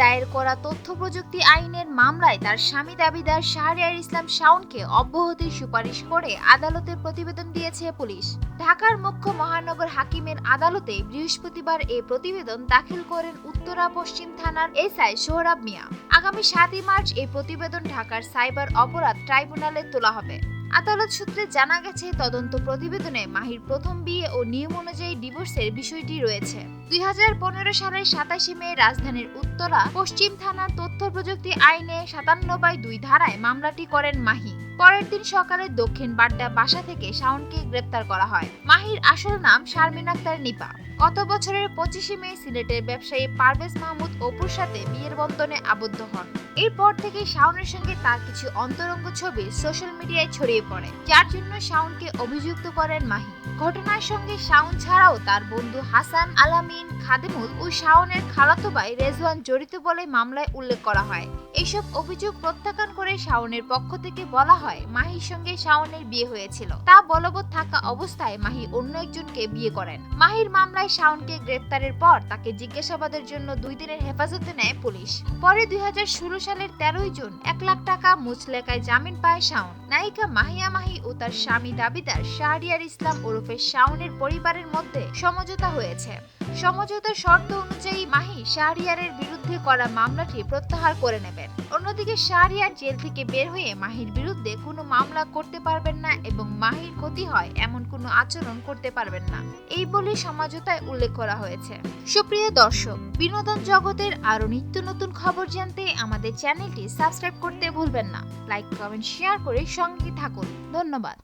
দায়ের করা তথ্য প্রযুক্তি আইনের মামলায় তার স্বামী দাবিদার শাহরিয়ার ইসলাম শাওনকে অব্যাহতির সুপারিশ করে আদালতে প্রতিবেদন দিয়েছে পুলিশ। ঢাকার মুখ্য মহানগর হাকিমের আদালতে বৃহস্পতিবার এই প্রতিবেদন দাখিল করেন উত্তরা পশ্চিম থানার এসআই সোহরাব মিয়া। আগামী সাতই মার্চ এই প্রতিবেদন ঢাকার সাইবার অপরাধ ট্রাইব্যুনালে তোলা হবে। আদালত সূত্রে জানা গেছে, তদন্ত প্রতিবেদনে মাহির প্রথম বিয়ে ও নিয়ম অনুযায়ী ডিভোর্সের বিষয়টি রয়েছে। দুই হাজার পনেরো সালের সাতাশে মে রাজধানীর উত্তরা পশ্চিম থানার তথ্য প্রযুক্তি আইনে সাতান্ন বাই দুই ধারায় মামলাটি করেন মাহি। পরের দিন সকালে দক্ষিণ বাড্ডা বাসা থেকে শাওনকে গ্রেপ্তার করা হয়। মাহির আসল নাম শারমিন আক্তার নিপা। গত বছরের পঁচিশে মে সিলেটের ব্যবসায়ী পারভেজ মাহমুদ অপুর সাথে বিয়ের বন্ধনে আবদ্ধ হন। এরপর থেকে শাওনের সঙ্গে তার কিছু অন্তরঙ্গ ছবি সোশ্যাল মিডিয়ায় ছড়িয়ে পড়ে, যার জন্য শাওনকে অভিযুক্ত করেন মাহি। ঘটনার সঙ্গে শাওন ছাড়াও তার বন্ধু হাসান আলামিন, খাদেমুল ও শাওনের খালাতো ভাই রেজওয়ান জড়িত বলে মামলায় উল্লেখ করা হয়। এইসব অভিযোগ প্রত্যাখ্যান করে শাওনের পক্ষ থেকে বলা হয়। মাহির সঙ্গে শাওনের বিয়ে হয়েছিল। তা বলবৎ থাকা অবস্থায় মাহি অন্য একজনকে বিয়ে করেন। মাহির মামলায় শাওনকে গ্রেপ্তারের পর তাকে জিজ্ঞাসাবাদের জন্য দুই দিনের হেফাজতে নেয় পুলিশ। পরে দুই সালের তেরোই জুন এক লাখ টাকা মুচলেকায় জামিন পায় শাওন। নায়িকা মাহিয়া মাহি ও তার স্বামী দাবিদার শাহরিয়ার ইসলাম ওরফে শাওনের পরিবারের মধ্যে সমঝোতা হয়েছে। সমঝোতার শর্ত অনুযায়ী মাহি শাহরিয়ারের বিরুদ্ধে করা মামলাটি প্রত্যাহার করে নেবেন। অন্যদিকে শাহরিয়ার জেল থেকে বের হয়ে মাহির বিরুদ্ধে কোনো মামলা করতে পারবেন না এবং মাহির ক্ষতি হয় এমন কোনো আচরণ করতে পারবেন না। এই বলে সমঝোতায় উল্লেখ করা হয়েছে। সুপ্রিয় দর্শক, বিনোদন জগতের আরও নিত্য নতুন খবর জানতে আমাদের চ্যানেলটি সাবস্ক্রাইব করতে ভুলবেন না। লাইক, কমেন্ট, শেয়ার করে সঙ্গে থাকুন। ধন্যবাদ।